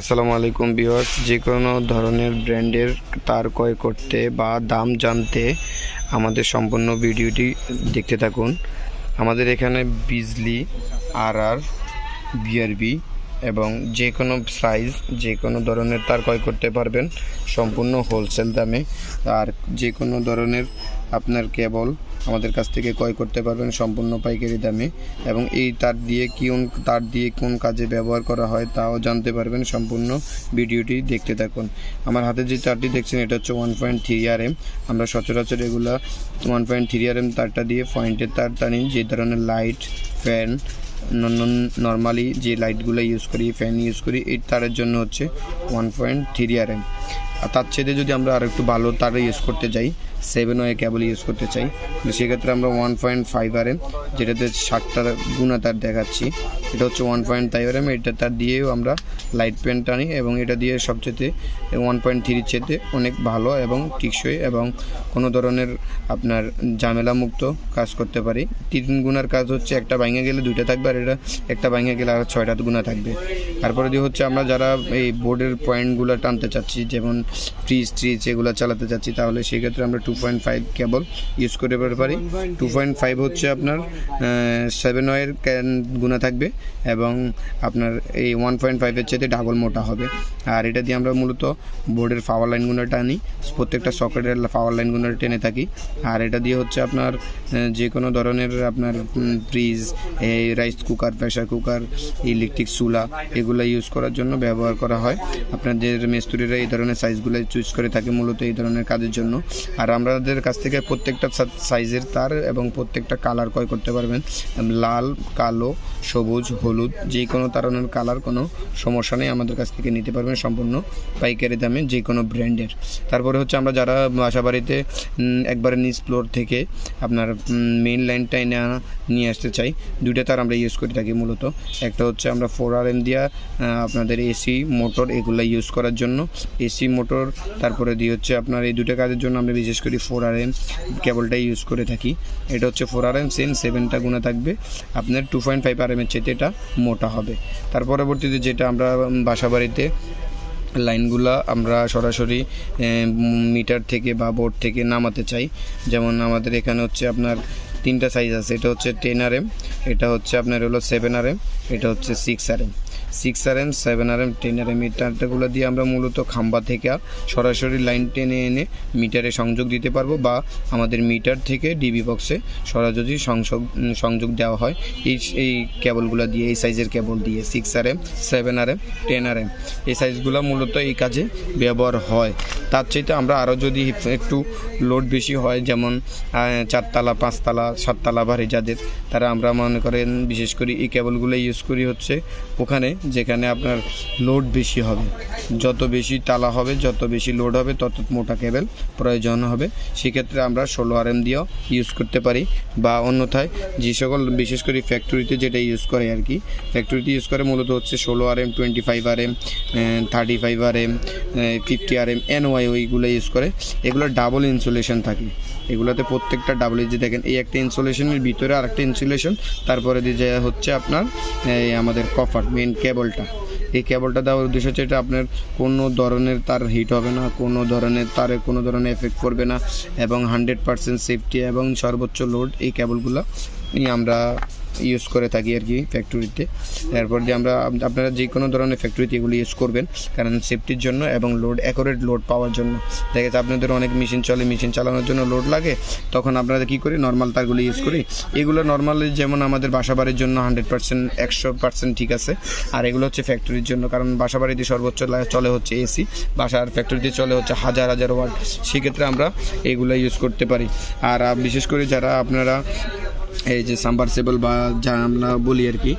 আসসালামু আলাইকুম ভিউয়ার্স, যে কোনো ধরনের ব্র্যান্ডের তার ক্রয় করতে বা দাম জানতে আমাদের সম্পূর্ণ ভিডিওটি দেখতে থাকুন। আমাদের এখানে বিজলি আর আর বিআরবি এবং যে কোনো সাইজ যে কোনো ধরনের তার ক্রয় করতে পারবেন সম্পূর্ণ হোলসেল দামে। আর যে কোনো ধরনের আপনার কেবল আমাদের কাছ থেকে ক্রয় করতে পারবেন সম্পূর্ণ পাইকারি দামে এবং এই তার দিয়ে কোন, তার দিয়ে কোন কাজে ব্যবহার করা হয় তাও জানতে পারবেন সম্পূর্ণ ভিডিওটি দেখতে থাকুন। আমার হাতে যে তারটি দেখছেন এটা হচ্ছে one point three R M আমরা সচরাচর এগুলা one point three R M তারটা দিয়ে পয়েন্টের তার টানি, যে ধরনের লাইট ফ্যান নর্মালি যে লাইটগুলো ইউজ করি ফ্যান ইউজ করি, এই তারের জন্য হচ্ছে one point three R M আর তার ছেড়ে যদি আমরা আর একটু ভালো তার ইউজ করতে যাই সেভেন ওয়ে কেবল ইউজ করতে চাই। তো সেক্ষেত্রে আমরা one point five R M যেটাতে ষাটটা গুণা তার দেখাচ্ছি। এটা হচ্ছে one point five R M এটা তার দিয়েও আমরা লাইট পেন টানি এবং এটা দিয়ে সবচেয়ে ওয়ান পয়েন্ট থ্রির চেতে অনেক ভালো এবং টিকসই এবং কোনো ধরনের আপনার ঝামেলা মুক্ত কাজ করতে পারি। তিন গুণার কাজ হচ্ছে একটা ভাঙে গেলে দুইটা থাকবে আর এটা একটা ভাঙে গেলে আর ছয়টা গুণা থাকবে। তারপরে দিয়ে হচ্ছে আমরা যারা এই বোর্ডের পয়েন্টগুলো টানতে চাচ্ছি, যেমন ফ্রিজ ট্রিজ এগুলো চালাতে চাচ্ছি, তাহলে সেক্ষেত্রে আমরা two point five cable use করে পারি টু পয়েন্ট ফাইভ হচ্ছে আপনার সেভেন ওয়ের ক্যান গুণা থাকবে এবং আপনার এই ওয়ান পয়েন্ট ফাইভের চেয়ে ডাবল মোটা হবে। আর এটা দিয়ে আমরা মূলত বোর্ডের পাওয়ার লাইনগুলো টানি প্রত্যেকটা সকেটের পাওয়ার লাইনগুলো টেনে থাকি। আর এটা দিয়ে হচ্ছে আপনার যে কোনো ধরনের আপনার ফ্রিজ এই rice cooker pressure cooker electric চুলা, এগুলো ইউজ করার জন্য ব্যবহার করা হয়। আপনাদের মিস্ত্রিরা এই ধরনের সাইজগুলো চুজ করে থাকে মূলত এই ধরনের কাজের জন্য। আর আমাদের কাছ থেকে প্রত্যেকটা সাইজের তার এবং প্রত্যেকটা কালার ক্রয় করতে পারবেন। লাল কালো সবুজ হলুদ যে কোনো ধরনের কালার কোনো সমস্যা নেই আমাদের কাছ থেকে নিতে পারবেন সম্পূর্ণ পাইকারি দামে যে কোনো ব্র্যান্ডের। তারপরে হচ্ছে আমরা যারা বাসা বাড়িতে উম, একবারে নিচ ফ্লোর থেকে আপনার মেইন লাইনটাই না নিয়ে আসতে চাই দুইটা তার আমরা ইউজ করে থাকি মূলত। একটা হচ্ছে আমরা ফোর আর এম দিয়া আপনাদের এসি মোটর এগুলো ইউজ করার জন্য। এসি মোটর তারপরে দিয়ে হচ্ছে আপনার এই দুটো কাজের জন্য আমরা বিশেষ ফোর আর এম কেবলটাই ইউজ করে থাকি। এটা হচ্ছে ফোর আর এম সেম সেভেনটা গুণা থাকবে। আপনার টু পয়েন্ট ফাইভ আর এমের চেয়ে এটা মোটা হবে। তার পরবর্তীতে যেটা আমরা বাসা বাড়িতে লাইনগুলা আমরা সরাসরি মিটার থেকে বা বোর্ড থেকে নামাতে চাই। যেমন আমাদের এখানে হচ্ছে আপনার তিনটা সাইজ আছে। এটা হচ্ছে টেন আর এম এটা হচ্ছে আপনার হলো সেভেন আর এম এটা হচ্ছে six R M six R M seven R M ten R M তারটাগুলো দিয়ে আমরা মূলত খাম্বা থেকে সরাসরি লাইন টেনে এনে মিটারে সংযোগ দিতে পারব বা আমাদের মিটার থেকে ডিবি বক্সে সরাসরি সংযোগ সংযোগ দেওয়া হয়। এই এই কেবলগুলো দিয়ে, এই সাইজের কেবল দিয়ে six R M seven R M ten R M এই সাইজগুলো মূলত এই কাজে ব্যবহার হয়। তার চাইতে আমরা আরও যদি একটু লোড বেশি হয়, যেমন চারতলা, পাঁচতলা, সাততলা বাড়ি যাদের, তারা আমরা মনে করেন বিশেষ করে এই কেবলগুলো ইউজ করি হচ্ছে ওখানে। যেখানে আপনার লোড বেশি হবে। যত বেশি তালা হবে, যত বেশি লোড হবে, তত মোটা কেবেল প্রয়োজন হবে। সেক্ষেত্রে আমরা ষোলো আর এম দিয়েও ইউজ করতে পারি। বা অন্যথায় যে সকল, বিশেষ করে ফ্যাক্টরিতে যেটা ইউজ করে আর কি ফ্যাক্টরিতে ইউজ করে মূলত হচ্ছে ষোলো R M twenty five R M thirty five R M fifty R M N Y ওইগুলো ইউজ করে। এগুলো ডাবল ইনসুলেশন থাকে। এগুলোতে প্রত্যেকটা ডাবল যে দেখেন, এই একটা ইনসুলেশনের ভিতরে আরেকটা ইনসুলেশন তারপরে দিয়ে যে হচ্ছে আপনার, এই আমাদের কফার মেন কেবলটা। এই কেবলটা দেওয়ার উদ্দেশ্য হচ্ছে এটা আপনার কোনো ধরনের তার হিট হবে না, কোনো ধরনের তারে কোনো ধরনের এফেক্ট করবে না এবং হান্ড্রেড পারসেন্ট সেফটি এবং সর্বোচ্চ লোড এই কেবলগুলো আমরা ইউজ করে থাকি আর কি ফ্যাক্টরিতে এরপর দিয়ে আমরা, আপনারা যে কোনো ধরনের ফ্যাক্টরিতে এগুলো ইউজ করবেন, কারণ সেফটির জন্য এবং লোড অ্যাকোরেট লোড পাওয়ার জন্য। দেখা যাচ্ছে আপনাদের অনেক মেশিন চলে মেশিন চালানোর জন্য লোড লাগে, তখন আপনারা কী করি নর্মাল তারগুলো ইউজ করি। এগুলো নর্মালি যেমন আমাদের বাসা বাড়ির জন্য হান্ড্রেড পার্সেন্ট একশো পার্সেন্ট ঠিক আছে। আর এগুলো হচ্ছে ফ্যাক্টরির জন্য, কারণ বাসা বাড়িতে সর্বোচ্চ চলে হচ্ছে এসি বাসার ফ্যাক্টরিতে চলে হচ্ছে হাজার হাজার ওয়াট সেক্ষেত্রে আমরা এগুলো ইউজ করতে পারি। আর বিশেষ করে যারা আপনারা এই যে সাবমার্সেবল বা যা আমরা বলি আর কি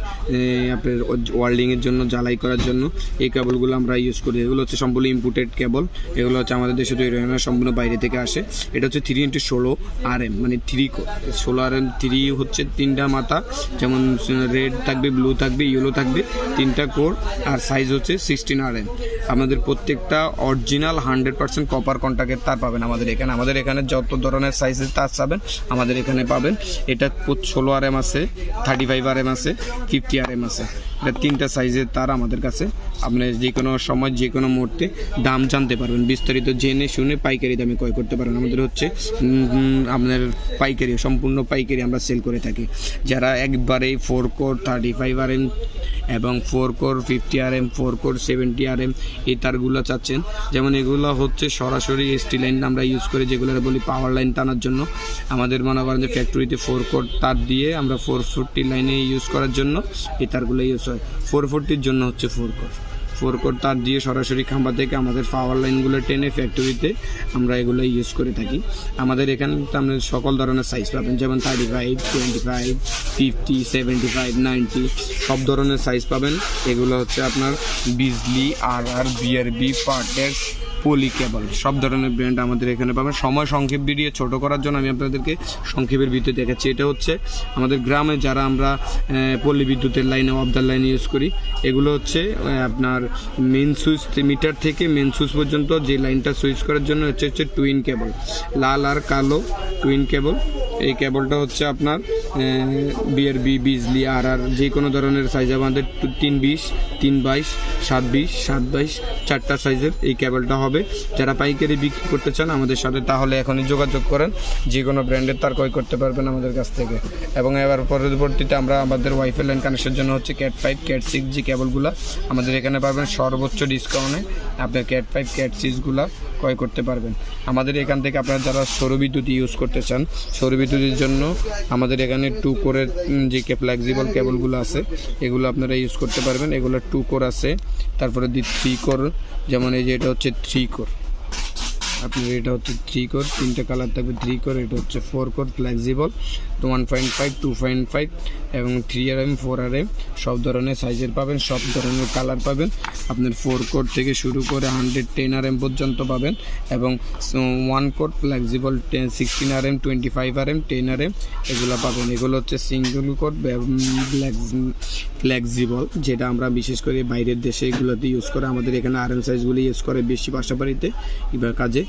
আপনার ওয়ার্ল্ডিংয়ের জন্য, জ্বালাই করার জন্য, এই কেবলগুলো আমরা ইউজ করি। এগুলো হচ্ছে সম্পূর্ণ ইম্পোর্টেড কেবল এগুলো হচ্ছে আমাদের দেশে তৈরি হয় না, সম্পূর্ণ বাইরে থেকে আসে। এটা হচ্ছে থ্রি ইন্টু ষোলো আর এম মানে থ্রি ষোলো আর এম থ্রি হচ্ছে তিনটা মাথা, যেমন রেড থাকবে ব্লু থাকবে ইয়েলো থাকবে, তিনটা কোর আর সাইজ হচ্ছে সিক্সটিন আর এম আমাদের প্রত্যেকটা অরিজিনাল হান্ড্রেড পার্সেন্ট কপার কন্ট্যাক্টের তার পাবেন আমাদের এখানে। আমাদের এখানে যত ধরনের সাইজের তার পাবেন, আমাদের এখানে পাবেন। এটা ষোলো আর এম আছে থার্টি ফাইভ আর এম আছে ফিফটি আর এম আছে। এটা তিনটা সাইজের তার আমাদের কাছে। আপনি যে কোনো সময় যে কোনো মুহূর্তে দাম জানতে পারবেন। বিস্তারিত জেনে শুনে পাইকারি দামে ক্রয় করতে পারবেন আমাদের হচ্ছে আপনার পাইকারি, সম্পূর্ণ পাইকারি আমরা সেল করে থাকি। যারা একবারেই four core thirty five R M এবং four core fifty R M four core seventy R M এই তারগুলো চাচ্ছেন। যেমন এগুলো হচ্ছে সরাসরি এসটি লাইন আমরা ইউজ করি যেগুলো বলি পাওয়ার লাইন টানার জন্য। আমাদের মনে করেন যে ফ্যাক্টরিতে ফোর কোর তার দিয়ে আমরা ফোর ফোরটি লাইনে ইউজ করার জন্য এই তারগুলো ইউজ হয় ফোর ফোরটির জন্য হচ্ছে ফোর কোর ফোর কোর তার দিয়ে সরাসরি খাম্বা থেকে আমাদের পাওয়ার লাইনগুলো টেনে ফ্যাক্টরিতে আমরা এগুলো ইউজ করে থাকি। আমাদের এখানে আমরা সকল ধরনের সাইজ পাবেন, যেমন thirty five twenty five fifty seventy five ninety সব ধরনের সাইজ পাবেন। এগুলো হচ্ছে আপনার বিজলি আর আর বিআরবি পার্টের পলি কেবল, সব ধরনের ব্র্যান্ড আমাদের এখানে পাবেন। সময় সংক্ষেপ ভিডিও ছোট করার জন্য আমি আপনাদেরকে সংক্ষেপের ভিডিও দেখাচ্ছি। এটা হচ্ছে আমাদের গ্রামে যারা আমরা পল্লী বিদ্যুতের লাইনে দ্য লাইন ইউজ করি, এগুলো হচ্ছে আপনার মেন সুইচ মিটার থেকে মেন সুইচ পর্যন্ত যে লাইনটা সুইচ করার জন্য হচ্ছে হচ্ছে টুইন কেবল লাল আর কালো টুইন কেবল এই কেবলটা হচ্ছে আপনার বিআরবি বিজলি, আর আর যে কোনো ধরনের সাইজ আমাদের তিন বিশ, তিন বাইশ, সাত বিশ, সাত বাইশ, চারটা সাইজের এই কেবলটা হবে। যারা পাইকারি বিক্রি করতে চান আমাদের সাথে তাহলে এখনই যোগাযোগ করেন। যে কোনো ব্র্যান্ডের তার ক্রয় করতে পারবেন আমাদের কাছ থেকে। এবং এবার পরবর্তীতে আমরা আমাদের ওয়াইফাই লাইন কানেকশনের জন্য হচ্ছে ক্যাট ফাইভ ক্যাট সিক্স যে কেবলগুলো আমাদের এখানে পাবেন, সর্বোচ্চ ডিসকাউন্টে আপনার ক্যাট ফাইভ ক্যাট সিক্সগুলো ক্রয় করতে পারবেন। আমাদের এখান থেকে আপনারা যারা সৌরবিদ্যুৎ ইউজ করতে চান সৌরবিদ্যুতের জন্য আমাদের এখানে টু কোরের যে ফ্লেক্সিবল কেবলগুলো আছে, এগুলো আপনারা ইউজ করতে পারবেন। এগুলো টু কোর আছে, তারপরে দি থ্রি কোর যেমন এই যে এটা হচ্ছে থ্রি কোর আপনার এটা হচ্ছে থ্রি কোর তিনটে কালার থাকবে থ্রি কোর এটা হচ্ছে four core flexible one point five two point five এবং three R M four R M সব ধরনের সাইজের পাবেন, সব ধরনের কালার পাবেন। আপনার ফোর কোর থেকে শুরু করে হান্ড্রেড টেন আর এম পর্যন্ত পাবেন, এবং one core flexible ten sixteen R M twenty five R M ten R M এগুলো পাবেন। এগুলো হচ্ছে সিঙ্গল কোর ফ্লেক্সিবল যেটা আমরা বিশেষ করে বাইরের দেশে এগুলোতে ইউজ করে, আমাদের এখানে আর এম সাইজগুলো ইউজ করে বেশি বাসাবাড়িতে এবার কাজে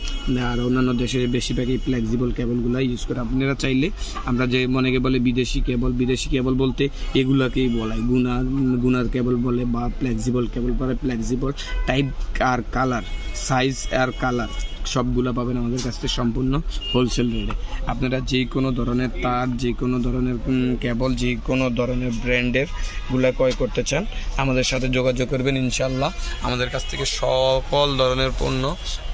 আর অন্যান্য দেশে বেশিরভাগ এই ফ্লেক্সিবল কেবলগুলো ইউজ করে। আপনারা চাইলে আমরা যে মনেকে বলে বিদেশি কেবল বিদেশি কেবল বলতে এগুলাকেই বলায় গুনার গুনার কেবল বলে বা ফ্লেক্সিবল কেবল বলে। ফ্লেক্সিবল টাইপ আর কালার সাইজ আর কালার সবগুলো পাবেন আমাদের কাছ থেকে সম্পূর্ণ হোলসেল রেটে আপনারা যে কোনো ধরনের তার, যে কোনো ধরনের কেবল যে কোনো ধরনের ব্র্যান্ডেরগুলা ক্রয় করতে চান, আমাদের সাথে যোগাযোগ করবেন ইনশাল্লাহ আমাদের কাছ থেকে সকল ধরনের পণ্য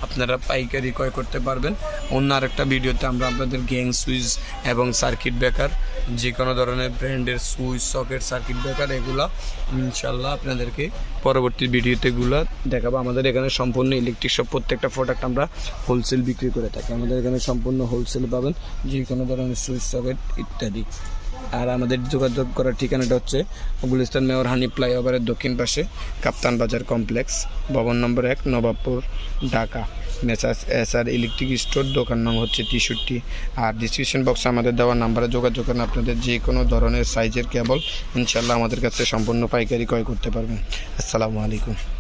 আপনারা পাইকারি ক্রয় করতে পারবেন। অন্য আরেকটা ভিডিওতে আমরা আপনাদের গ্যাং সুইচ এবং সার্কিট ব্রেকার যে কোনো ধরনের ব্র্যান্ডের সুইচ, সকেট, সার্কিট ব্রেকার এগুলা ইনশাল্লাহ আপনাদেরকে পরবর্তী ভিডিওতে গুলা দেখাবো। আমাদের এখানে সম্পূর্ণ ইলেকট্রিক সব প্রত্যেকটা প্রোডাক্ট আমরা হোলসেল বিক্রি করে থাকি। আমাদের এখানে সম্পূর্ণ হোলসেল পাবেন যে কোনো ধরনের সুইচ, সকেট ইত্যাদি। আর আমাদের যোগাযোগ করার ঠিকানাটা হচ্ছে গুলিস্তান মেয়র হানি ফ্লাইওভারের দক্ষিণ পাশে কাপ্তান বাজার কমপ্লেক্স, ভবন নম্বর এক, Nawabpur, Dhaka. Messrs S R electric store দোকান নাম হচ্ছে তিষট্টি। আর ডিসক্রিপশন বক্সে আমাদের দেওয়া নাম্বারে যোগাযোগ করেন আপনাদের যে কোনো ধরনের সাইজের কেবল ইনশাল্লাহ আমাদের কাছে সম্পূর্ণ পাইকারি ক্রয় করতে পারবেন। আসসালামু আলাইকুম।